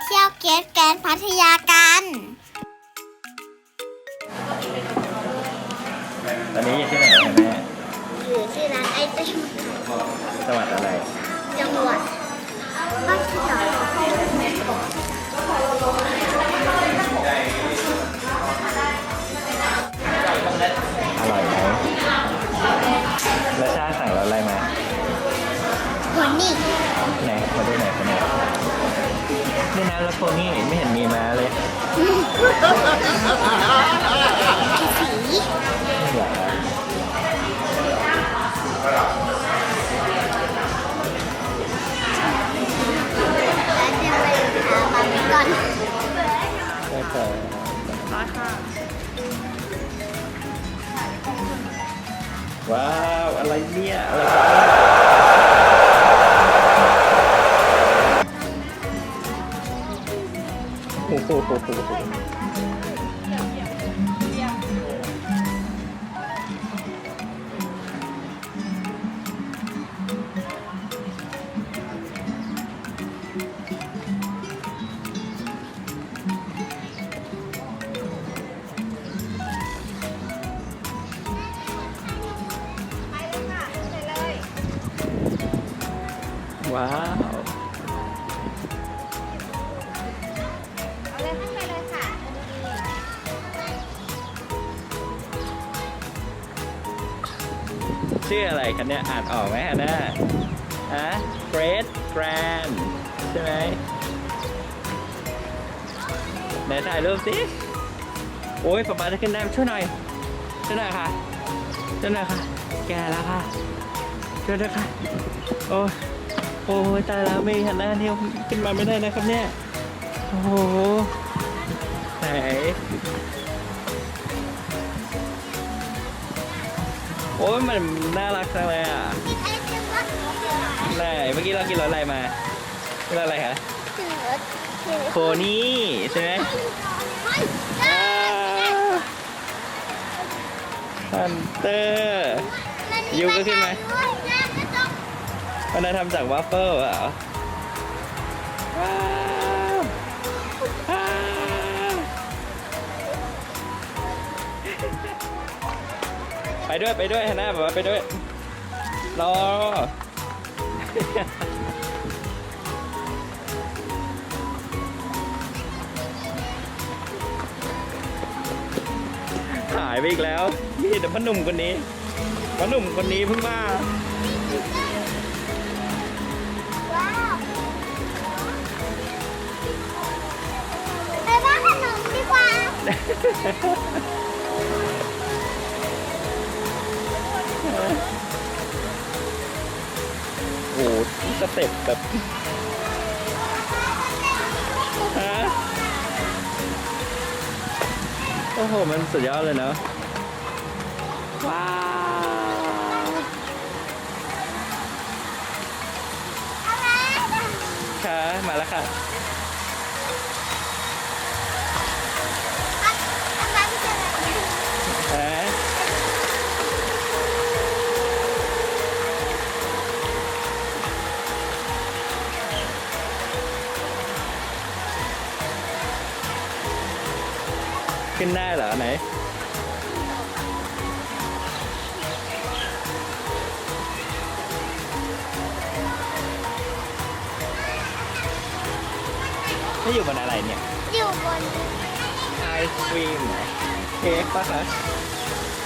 เที่ยวเกสแกรนด์พัทยากัน ตอนนี้อยู่ที่ไหนนะแม่อยู่ที่ร้านไอติมจังหวัดอะไร จังหวัดพัทยาอร่อยไหมแล้วชาติสั่งรสอะไรมาหัวนี่ไหนมาดูหน่อยคนไหน นี่นะแล้วโพนี่ไม่เห็นมีมาเลยสีไม่เหรอแล้วจะไปหามันก่อนใช่ค่ะร้อยค่ะ ว้าว อะไรเนี่ย อะไร โอ้โหว้าว ชื่ออะไรคะเนี่ยอ่านออกไหมฮะน่าฮะ Great Grand ใช่ไหมไหนถ่ายรูปสิโอ้ยป๊าป๊าจะขึ้นได้ช่วยหน่อยช่วยหน่อยค่ะช่วยหน่อยค่ะ แก่แล้วค่ะช่วยด้วยค่ะโอ้ยโอ้ยตายแล้วไม่หันหน้าเที่ยวขึ้นมาไม่ได้นะครับเนี่ยโอ้โหไหน อ้ยมันน่ารักจังเลยอะมีไอติมรสไหนเมื่อกี้เรากินรสอะไรมากินรสอะไรคะถึงรสถึงโคนี่ใช่ไหมเฮ้ยอ้าวฮันเตอร์ยูก็ขึ้นไหมด้วยนะไม่ต้องมันน่าทำจากวาฟเฟิลเหรอ ไปด้วยไปด้วยฮะน่าบอกว่าไปด้วยรอ หายไปอีกแล้วมีแต่พ่อหนุ่มคนนี้พ่อหนุ่มคนนี้เพิ่งมาว้าวไปบ้านขนมดีกว่า สเต็ปแบบฮะโอ้โห มันสุดยอดเลยเนาะว้าวค่ะ มาแล้วค่ะ ขึ้นได้เหรอไหนนี่อยู่บนอะไรเนี่ย อยู่บนไอศครีมเหรอเค้กปะคะ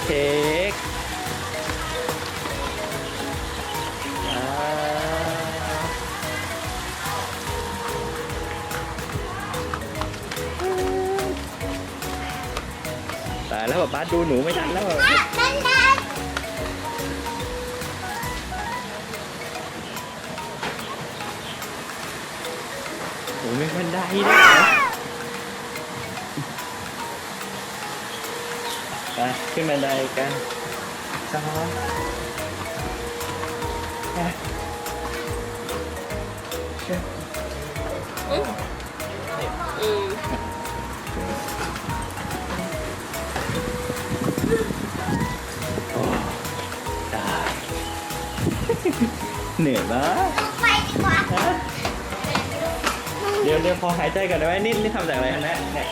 เค้ก ดูหนูไม่ทันแล้วอะนั่นนั่นโอ้ไม่บันไดด้วยเหรอไปขึ้นบันไดกันสอง เหนื่อยมากลงไปดีกว่าฮะเดี๋ยวยวเดี๋ยวพอหายใจก่อนได้ไหมนี่นี่ทำจากอะไรฮะเนี่ยเนี่ย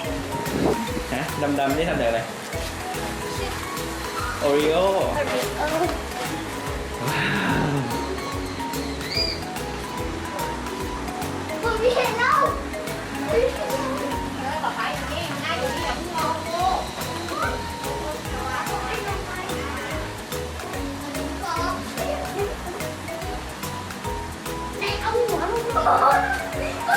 ฮะดำๆนี่ทำจากอะไรโอริโอเออว้าวคุณพี่เห็นแล้ว หัวลงก่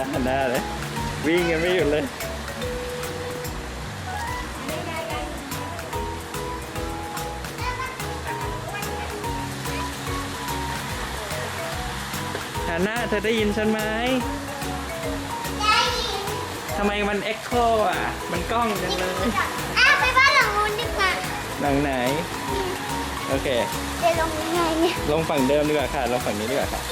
อนพลั หน้าเลยวิ่งกันไม่หยุดเลยฮาน่าเธอได้ยินฉันไหมได้ยินทำไมมันเอ็กโคอะ มันกล้องจังเลยอ้าวไปบ้านหลังนู้นดีกว่าหลังไหน โอเคเดี๋ยวลงยังไงเนี่ยลงฝั่งเดิมดีกว่าค่ะ ลงฝั่งนี้ดีกว่าค่ะ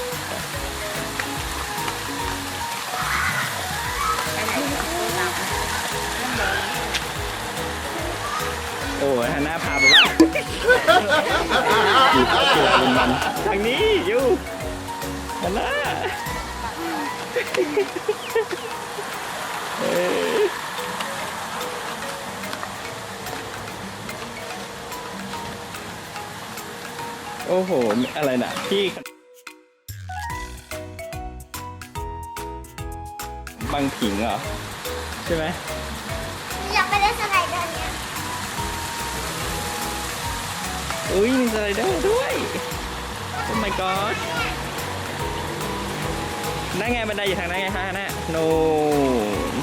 โอ้ยฮาน่าพาไปบ้านอยู่กับเกี่ยวมันทางนี้อยู่ ฮาน่าเอ้ยโอ้โห อะไรน่ะพี่บางผิงเหรอ ใช่ไหมอยากไปเล่นสไลเดอร์เนี่ยอุ้ยมีสไลเดอร์ด้วย โอ้ my god นั่นไงบันไดอยู่ทางนั้นไงคะน่ะโนน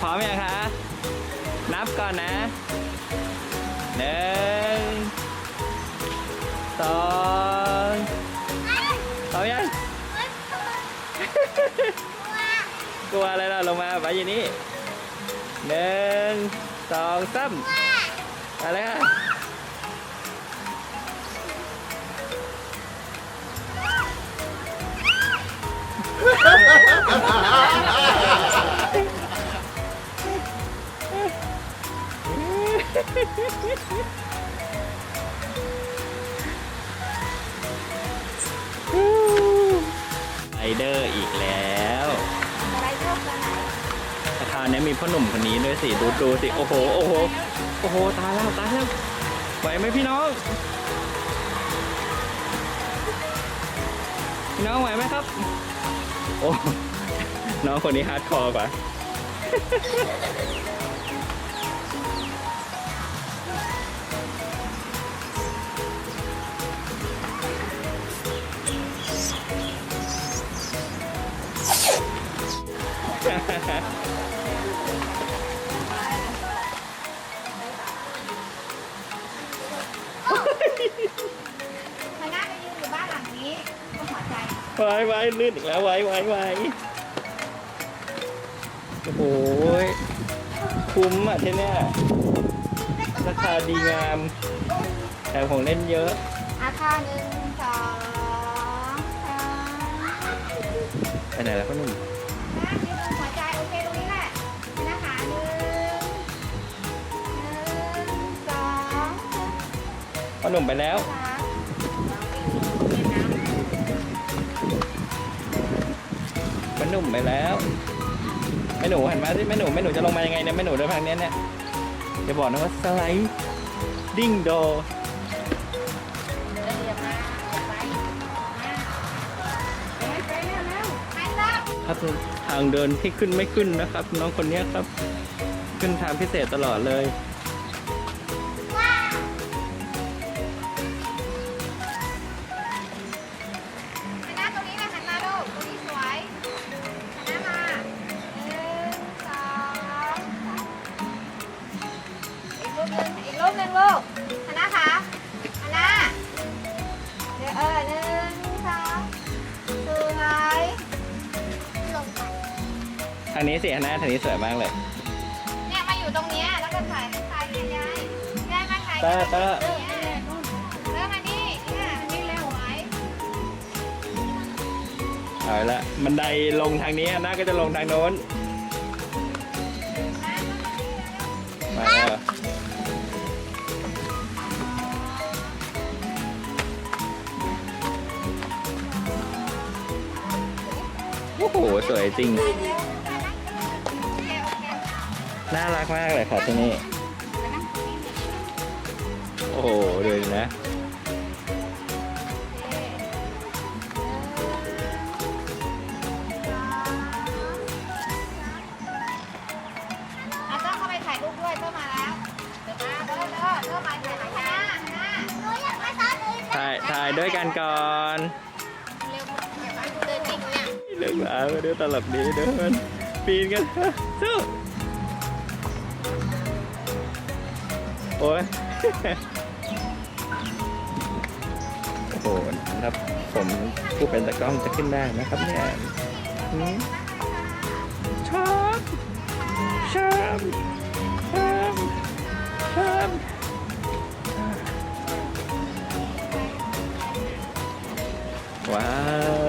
พร้อมยังคะ นับก่อนนะ หนึ่งสองพร้อมยังกลัวอะไรล่ะลงมาไปอยู่นี่หนึ่งสองสามอะไรค่ะ ไอเดอร์อีกแล้วไลเดอร์ตัวไหนอาคารนี้มีพ่อหนุ่มคนนี้ด้วยสิ ดูดูสิ โอ้โห โอ้โห โอ้โห ตายแล้ว ตายแล้ว ไหวไหมพี่น้อง พี่น้องไหวไหมครับ โอ้ น้องคนนี้ฮาร์ดคอร์กว่า พนักงานยืนอยู่บ้านหลังนี้ก็หัวใจไว้ไว้ลื่นอีกแล้วไว้ไว้ไว้โอ้โหคุ้มอะที่เนี่ยราคาดีงาม แต่ของเล่นเยอะอาคาหนึ่งสองสาม ไปไหนแล้วพ่อหนุ่ม นุ่มไปแล้วสามพ่อหนุ่มไปแล้วแม่หนูหันมาสิแม่หนูแม่หนูจะลงมายังไงเนี่ยแม่หนูเดินทางเนี้ยเนี่ยจะบอกนะว่าสไลด์ดิ้งโดเดี๋ยวมาเดี๋ยวไปมาไปไปเร็วเร็วไปรับครับทางเดินที่ขึ้นไม่ขึ้นนะครับ น้องคนนี้ครับ ขึ้นทางพิเศษตลอดเลย ทางนี้สิฮะนะทางนี้สวยมากเลย เนี่ยมาอยู่ตรงเนี้ยแล้วก็ถ่ายถ่ายเนี่ยยายยายมาถ่ายเตอร์เตอร์เนี่ยเริ่มมานี่เนี่ยนี่เร็วไว้เอาละบันไดลงทางนี้ฮะนะก็จะลงทางโน้นมาแล้วโอ้โหสวยจริง น่ารักมากเลยค่ะที่นี่ โอ้โหดูดินะอะเจ้าเข้าไปถ่ายรูปด้วยเจ้ามาแล้วเดี๋ยวมาเด้อเด้อเด้อมาถ่ายหน้าหน้าหนูอยากไปซ้อนอื่นถ่ายถ่ายด้วยกันก่อนเร็วเดี๋ยวมาดูเดินจริงเนี่ย เลือกหลามาดูตลกดีเดินปีนกันสู้ โอ้ยโอ้โหนะครับ ผมผู้เป็นตะกล้องจะขึ้นได้นะครับเนี่ยชอบชอบชอบชอบว้าว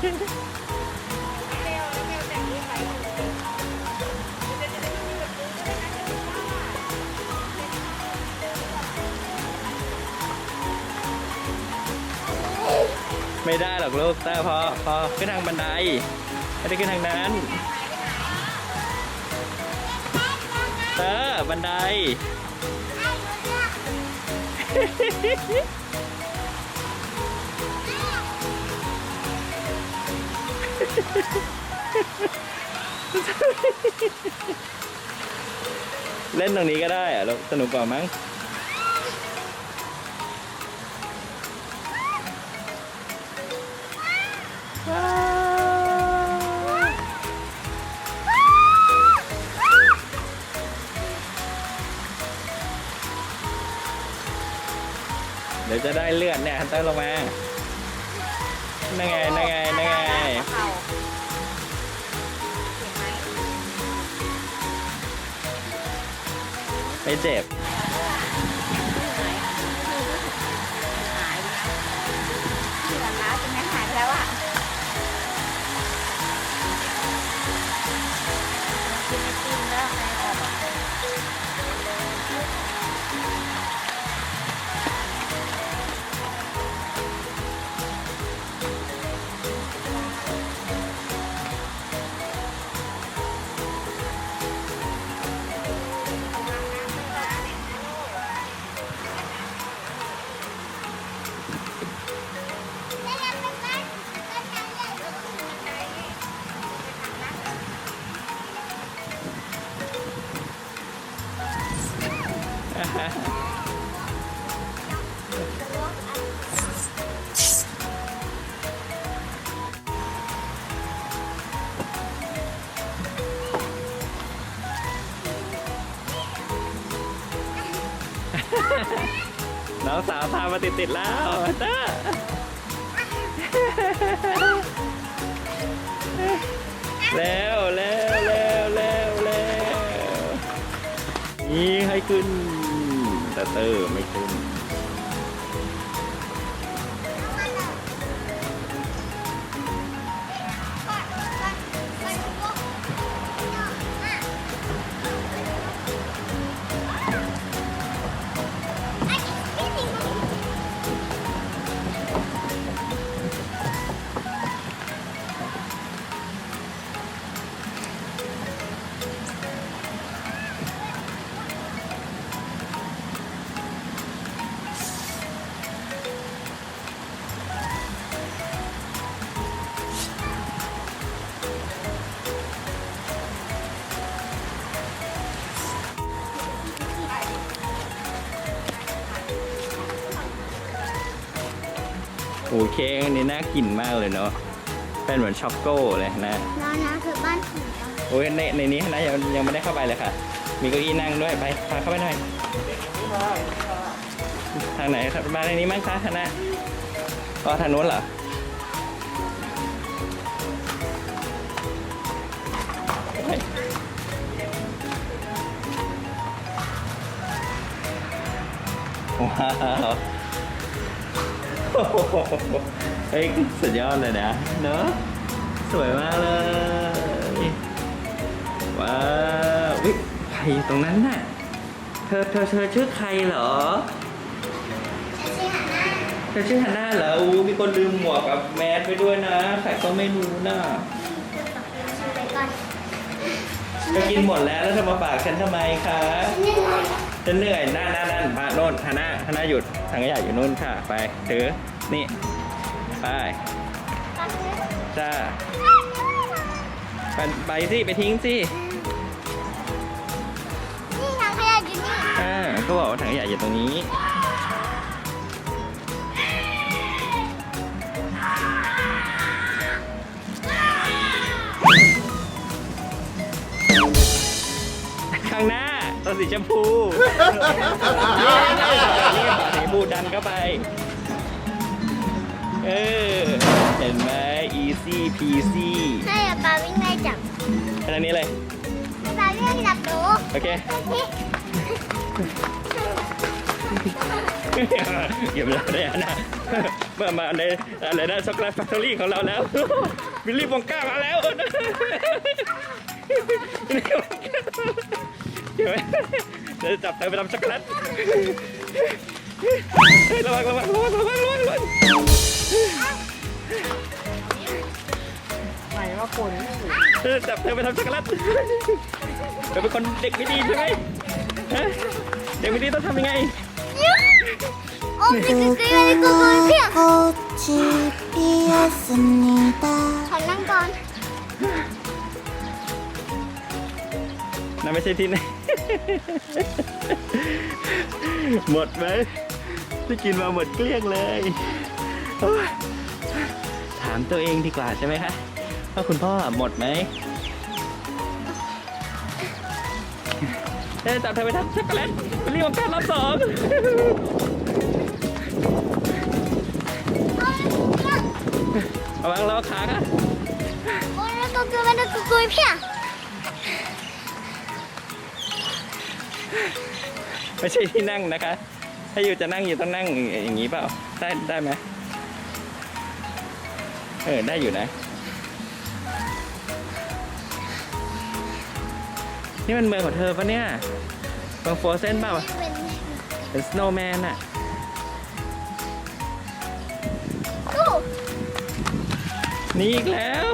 ไม่ได้หรอกลูกเตอร์พอพอขึ้นทางบันได ไม่ได้ขึ้นทางนั้นเตอร์บันได เล่นตรงนี้ก็ได้อะลูกสนุกกว่ามั้งเดี๋ยวจะได้เลือดเนี่ยฮันเตอร์ลงมานั่นไงนั่งไง เห็ น้องสาวพามาติดติดๆแล้วเตอร์เร็วเร็วเร็วเร็วแล้วนี่ให้ขึ้นแต่เตอร์ไม่ขึ้น เคกอันนี้น่ากินมากเลยเนาะเป็นเหมือนช็อกโก้เลยนะแล้วนะคือบ้านผีอะโอ้ยในในนี้นะยังยังไม่ได้เข้าไปเลยค่ะ มีเก้าอี้นั่งด้วยไปพาเข้าไปหน่อยทางไหนครับมาในนี้มั้งคะคณะก็ทางนู้นเหรอว้าวโอ้โห เฮ้ยสุดยอดเลยนะ เนอะสวยมากเลย ว้าววิใครอยู่ตรงนั้นน่ะ เธอเธอเธอชื่อใครเหรอ เธอชื่อฮันน่าเหรออู้มีคนลืมหมวกกับแมสไปด้วยนะ ใครก็ไม่รู้น่ะชื่อไปก่อนเธอกินหมดแล้วแล้วเธอมาฝากฉันทำไมคะ นี่ไง ฉันเหนื่อยนั่นนั่นนั่นมาโน่นฮันน่าฮันน่าหยุดทางขยะอยู่นู่นค่ะ ไปถือนี่ไปตอนนี้จ้าไปไปสิไปทิ้งสินี่ทางขยะอยู่นี่อ่าก็บอกว่าถังขยะอยู่ตรงนี้ข้างหน้า ตัวสีชมพูนี่นี่สีชมพูดันเข้าไป เออ เห็นไหม easy peasy ให้อาปาวิ่งไล่จับขนาดนี้เลย อาปาวิ่งไล่จับหนูโอเค นี่เก็บแล้วได้นะมามาในอะไรนะช็อกโกแลตแฟคทอรี่ของเราแล้ววิลลี่วองก้ามาแล้ววิลลี่วองก้า เห็นไหมเดี๋ยวจับเธอไปทำช็อกโกแลตเฮ้ยระวังระวังระวังระวังระวังระวัง ไหนว่าคน เออจับเธอไปทำช็อกโกแลตเธอเป็นคนเด็กไม่ดีใช่ไหมฮะเด็กไม่ดีต้องทำยังไง โอ้ยคือคืออะไรกูกูเพี้ย 꽃이 피었습니다. ขอนั่งก่อน นั่นไม่ใช่ที่ไหน หมดไหมที่กินมาหมดเกลี้ยงเลยโอ๊ยถามตัวเองดีกว่าใช่ไหมคะว่าคุณพ่อหมดไหมเอ๊ะจับเธอไปทำช็อกโกแลตไปรีบมาการรอบสองระวังระวังขาค่ะโอ้ยแล้วกูกูแล้ ไม่ใช่ที่นั่งนะคะ ถ้าอยู่จะนั่งอยู่ต้องนั่งอย่างนี้เปล่า ได้ได้ไหมเออ ได้อยู่นะ นี่มันเมืองของเธอปะเนี่ยเมืองโฟเซนเปล่าเป็นเป็นสโนว์แมนอะกูนี่อีกแล้ว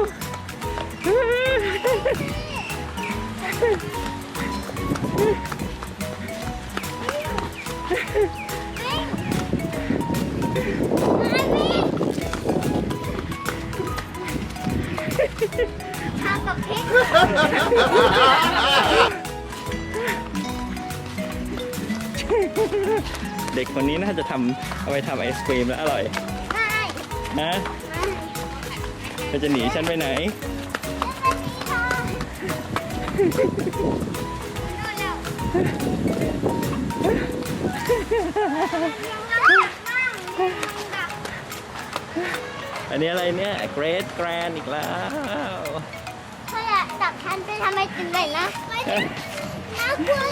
ทำกับพริกเด็กคนนี้น่าจะทำเอาไปทำไอศครีมแล้วอร่อยไม่นะไม่เธอจะหนีฉันไปไหน อันนี้อะไรเนี่ย Great Grand อีกแล้วเขาอยากจับฉันไปทำไมถึงไหนนะไม่น่ากลัว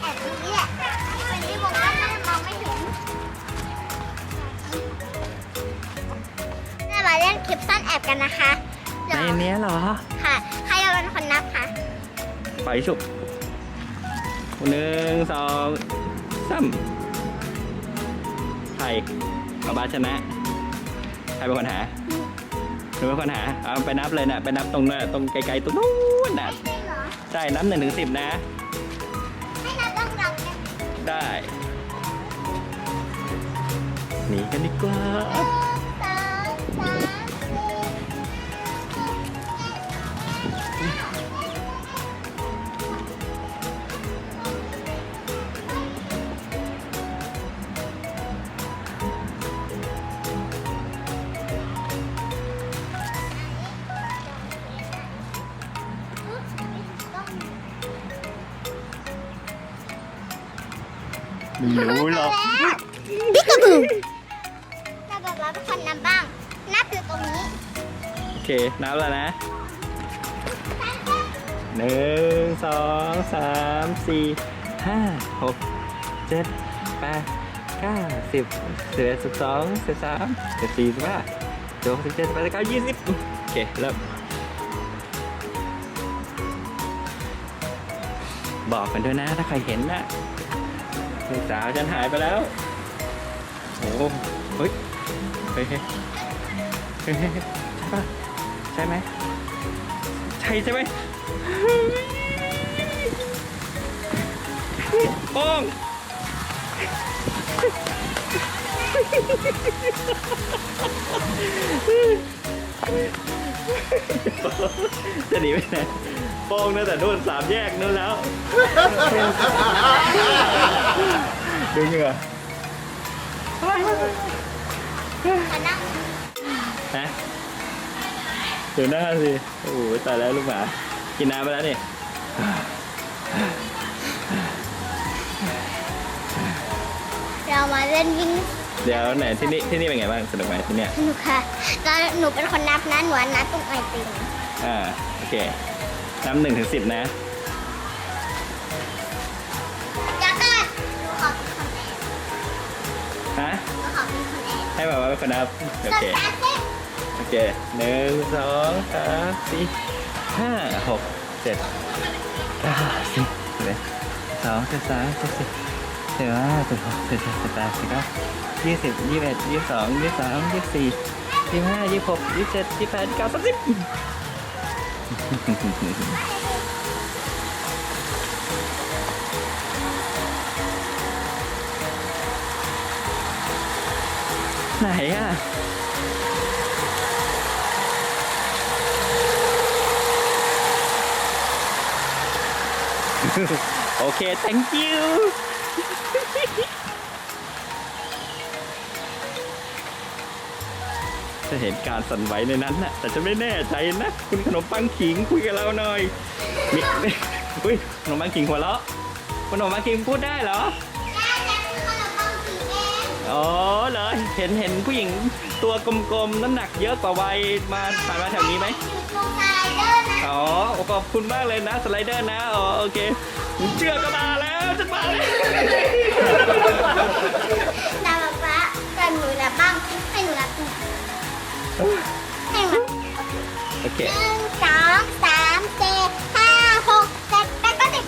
แอบนี้แหละเป็นที่บอกว่านั่งมองไม่เห็นเรามาเล่นคลิปซ่อนแอบกันนะคะในเนี้ยเหรอ ค่ะ ใครจะเป็นคนนับคะไปฉุบหนึ่งสอง สามไทยเอาบาสชนะ ใครเป็นคนหาหนูเป็นคนหา เอาไปนับเลยนะไปนับตรงนั้นตรงไกลๆตรงนู้นน่ะ จริงเหรอ ใช่นับหนึ่งถึงสิบนะ ให้นับดังๆกันได้ หนีกันดีกว่า รู้หรอกบิ๊กกระบือเราบอกว่าเป็นคนนับบ้างนับอยู่ตรงนี้โอเค นับแล้วนะหนึ่งสองสามสี่ห้าหกเจ็ดแปดเก้าสิบสิบเอ็ดสิบสองสิบสามสิบสี่สิบห้าสิบหกสิบเจ็ดสิบแปดสิบเก้ายี่สิบโอเคเริ่มบอกกันด้วยนะถ้าใครเห็นนะ ลูกสาวฉันหายไปแล้วโอ้โหเฮ้ยเฮ้ยใช่ปะใช่ไหมใช่ใช่ไหมป้องจะหนีไปไหน โป้งนั่นแต่นู่นสามแยกนู่นแล้วดูเหงื่อขอนั่งฮะดูหน้าสิโอ้โหตายแล้วลูกหมา กินน้ำไปแล้วนี่เรามาเล่นวิ่งเดี๋ยวไหนที่นี่ที่นี่เป็นไงบ้างสนุกไหมที่เนี่ยสนุกค่ะตอนหนูเป็นคนนับนะหนูนับตรงไอติมอ่าโอเค นับหนึ่งถึงสิบนะเดี๋ยวก่อนหนูขอเป็นคนแรกฮะหนูขอเป็นคนแรกให้แบบว่าเป็นคนนับโอส่วนเคตาเซ็ตโอเคหนึ่งสองสามสี่ห้าหกเจ็ดเก้าสิบสิบเอ็ดสองสิบสามสิบสี่สิบห้าสิบหกสิบเจ็ดสิบแปดสิบเก้ายี่สิบยี่สิบเอ็ดยี่สิบสองยี่สิบสามยี่สิบสี่ยี่สิบห้ายี่สิบหกยี่สิบเจ็ดยี่สิบแปดยี่สิบเก้าสามสิบ ไหนอะโอเค thank you จะเห็นการสั่นไหวในนั้นน่ะแต่จะไม่แน่ใจนะ คุณขนมปังขิงคุยกับเราหน่อยมีมีอุ้ยขนมปังขิงหัวเราะขนมปังขิงพูดได้เหรอได้จะเป็นคนละบ้องสีแดงอ๋อเหรอเห็นเห็นผู้หญิงตัวกลมๆน้ำหนักเยอะกว่าวัยมาผ่านมาแถวนี้ไหมอยู่ตรงสไลเดอร์นะอ๋อขอบคุณมากเลยนะสไลเดอร์นะอ๋อโอเคเชือกก็มาแล้วจะมาแล้ว หนึ่งสองสามสี่ห้าหกเจ็ดแปดเก้าสิบ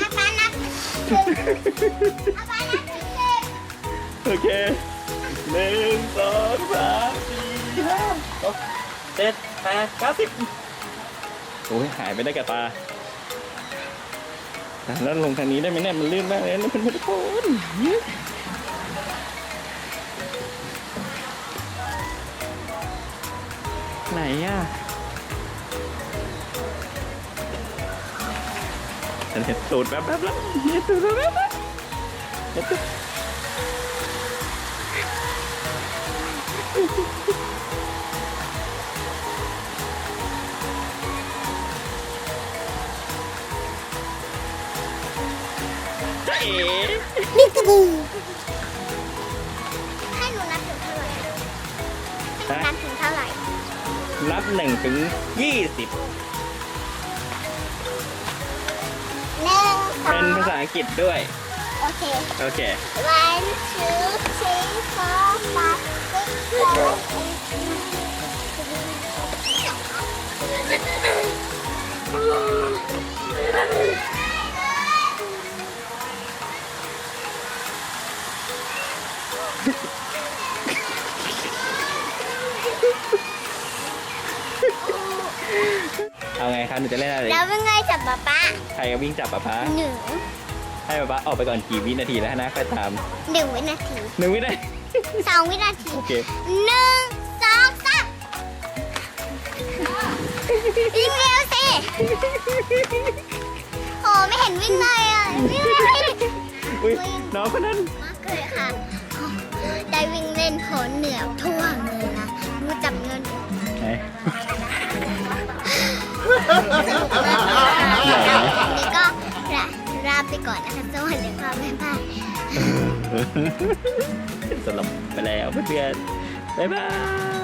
อาปานับถึงอาปานับถึงสิบโอเคหนึ่งสองสามสี่ห้าหกเจ็ดแปดเก้าสิบโอ้ยหายไปได้กับตาแต่แล้วลงทางนี้ได้ไหมเนี่ยมันลื่นมากเลยนะเพื่อนๆทุกคน ไหนอะฉันเห็นตูดแป๊บๆแล้วเห็นตูดแป๊บๆแล้วเห็นตูดจ๊ะเอ๋บิ๊กกระบือ นับหนึ่งถึงยี่สิบเป็นภาษาอังกฤษด้วย โอเค โอเค one two three four five six seven eight เอาไงคะหนูจะเล่นอะไร แล้วเป็นไงจับป๊าป๊าใครก็วิ่งจับป๊าป๊าหนึ่งให้ป๊าป๊าออกไปก่อนกี่วินาทีแล้วนะค่อยตามหนึ่งวินาทีหนึ่งวินาทีสองวินาทีโอเคหนึ่งสองสามวิ่งเร็วสิโอ้ไม่เห็นวิ่งเลยอะวิ่งเลยอุ้ยน้องคนนั้นมากเลยค่ะ ได้วิ่งเล่นโผลเหนือทั่วเลย วันนี้ก็ลาลาไปก่อนนะคะสวัสดีค่ะบ๊ายบายสลบไปแล้วเพื่อนๆบ๊ายบาย